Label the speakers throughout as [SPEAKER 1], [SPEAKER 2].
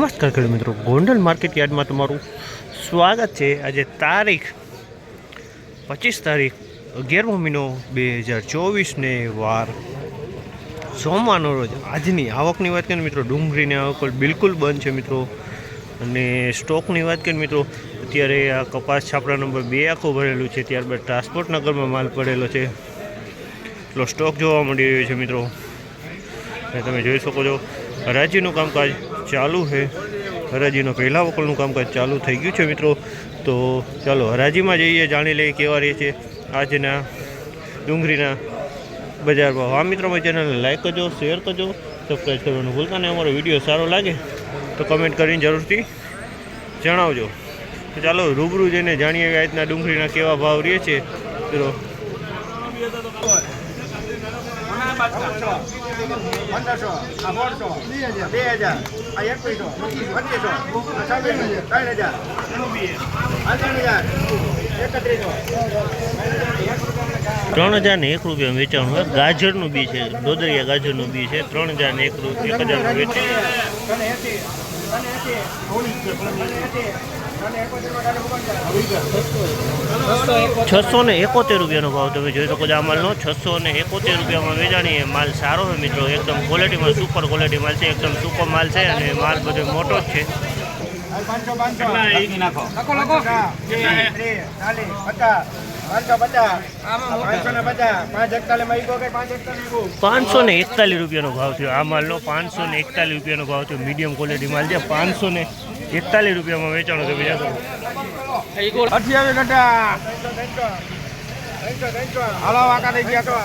[SPEAKER 1] નમસ્કાર ખેડૂત મિત્રો. ગોંડલ માર્કેટ યાર્ડમાં તમારું સ્વાગત છે. આજે તારીખ પચીસ તારીખ અગિયારમો મહિનો બે હજાર ચોવીસને વાર સોમવારનો રોજ આજની આવકની વાત કરીએ મિત્રો, ડુંગળીની આવક બિલકુલ બંધ છે મિત્રો. અને સ્ટોકની વાત કરીએ મિત્રો, અત્યારે આ કપાસ છાપરા નંબર બે આખો ભરેલું છે. ત્યારબાદ ટ્રાન્સપોર્ટ નગરમાં માલ પડેલો છે. એટલો સ્ટોક જોવા મળી રહ્યો છે મિત્રો. અને તમે જોઈ શકો છો હરાજીનું કામકાજ ચાલુ છે. હરાજીનો પહેલા વકલનું કામકાજ ચાલુ થઈ ગયું છે મિત્રો. તો ચાલો, હરાજીમાં જઈએ, જાણી લઈએ કેવા રહે છે આજના ડુંગળીના બજાર ભાવ. આ મિત્રો મારી ચેનલને લાઈક કરજો શેર કરજો સબસ્ક્રાઈબ કરવાનું ભૂલતા નહીં અમારો વીડિયો સારો લાગે તો કમેન્ટ કરીને જરૂરથી જણાવજો. તો ચાલો, રૂબરૂ જઈને જાણીએ કે આજના ડુંગળીના કેવા ભાવ રહે છે. મિત્રો.
[SPEAKER 2] પંદરસો આ સોળસો બે હજાર આ એકવીસો પચીસો છવ્વીસો ત્રણ હજાર ત્રણ હજાર એકત્રીસો.
[SPEAKER 1] ત્રણ હજાર ને એક રૂપિયા વેચાણ હોય. ગાજરનું બી છે દોદરિયા ગાજરનું બી છે ત્રણ હજાર ને એક રૂપિયા એક વેચાણ. છસો ને એકોતેર રૂપિયાનો ભાવ તમે જોઈ શકો છો આ માલનો. છસો ને એકોતેર રૂપિયામાં વેચાણીએ. માલ સારો છે મિત્રો. એકદમ ક્વોલિટીમાં સુપર ક્વોલિટી માલ છે. એકદમ સુપર માલ છે અને માલ બધો મોટો જ છે.
[SPEAKER 2] પાંચસો પાંચસો. લખો લખો ચાલીસ પચાસ પાંચસો ને પચાસ. પાંચ એકતાલીસ
[SPEAKER 1] ને રૂપિયાનો ભાવ થયો. આ માલનો પાંચસો ને એકતાલીસ રૂપિયાનો ભાવ થયો. મીડિયમ ક્વોલિટી માલ છે. પાંચસો ને એકતાલીસ રૂપિયામાં વેચાણો તમે બીજા
[SPEAKER 2] અઠ્યાવીસ ઘટા. હાલો વાકા થઈ ગયા તો.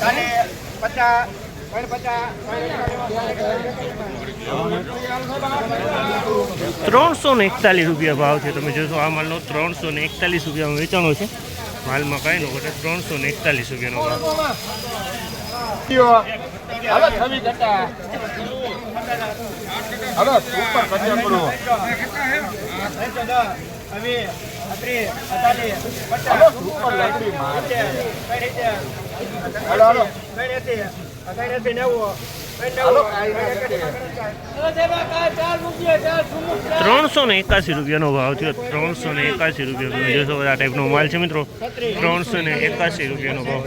[SPEAKER 2] ત્રણ પચાસ.
[SPEAKER 1] ત્રણસો ને એકતાલીસ રૂપિયા ભાવ છે. તમે જોશો, આ માલનો ત્રણસો ને એકતાલીસ રૂપિયામાં વેચાણો છે. માલમાં કાંઈ ન ઘટે, ત્રણસો ને એકતાલીસ રૂપિયાનો ભાવ
[SPEAKER 2] કરો ત્રણસો
[SPEAKER 1] ને એકાસી રૂપિયાનો ભાવ થયો. ત્રણસો ને એકાસી રૂપિયા જોશો બધા ટાઈપનો માલ છે મિત્રો. ત્રણસો ને એકાસી રૂપિયાનો ભાવ.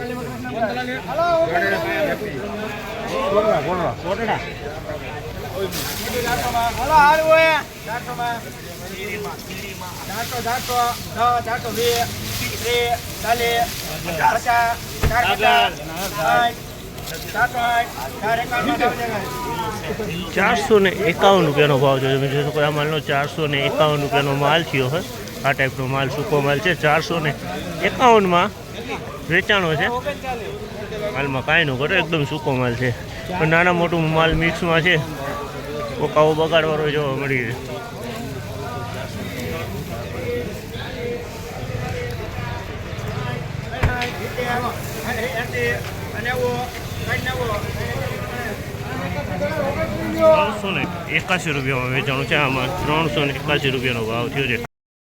[SPEAKER 2] હાલો હાલ હોય
[SPEAKER 1] ચારસો ને એકાવન રૂપિયાનો ભાવ છે? તમે જોશો આ માલનો ચારસો ને એકાવન રૂપિયાનો માલ થયો હોય આ ટાઈપનો માલ, સૂકો માલ છે. ચારસો ને એકાવનમાં વેચાણો છે. માલમાં કાંઈ ન કરો એકદમ સૂકો માલ છે. પણ નાના મોટું માલ મિક્સમાં છે. કોકાઓ બગાડવાનો જોવા મળી રહે ત્રણસો ને એકાસી રૂપિયામાં વેચાણું છે. આમાં ત્રણસો ને એકાસી રૂપિયાનો ભાવ થયો છે.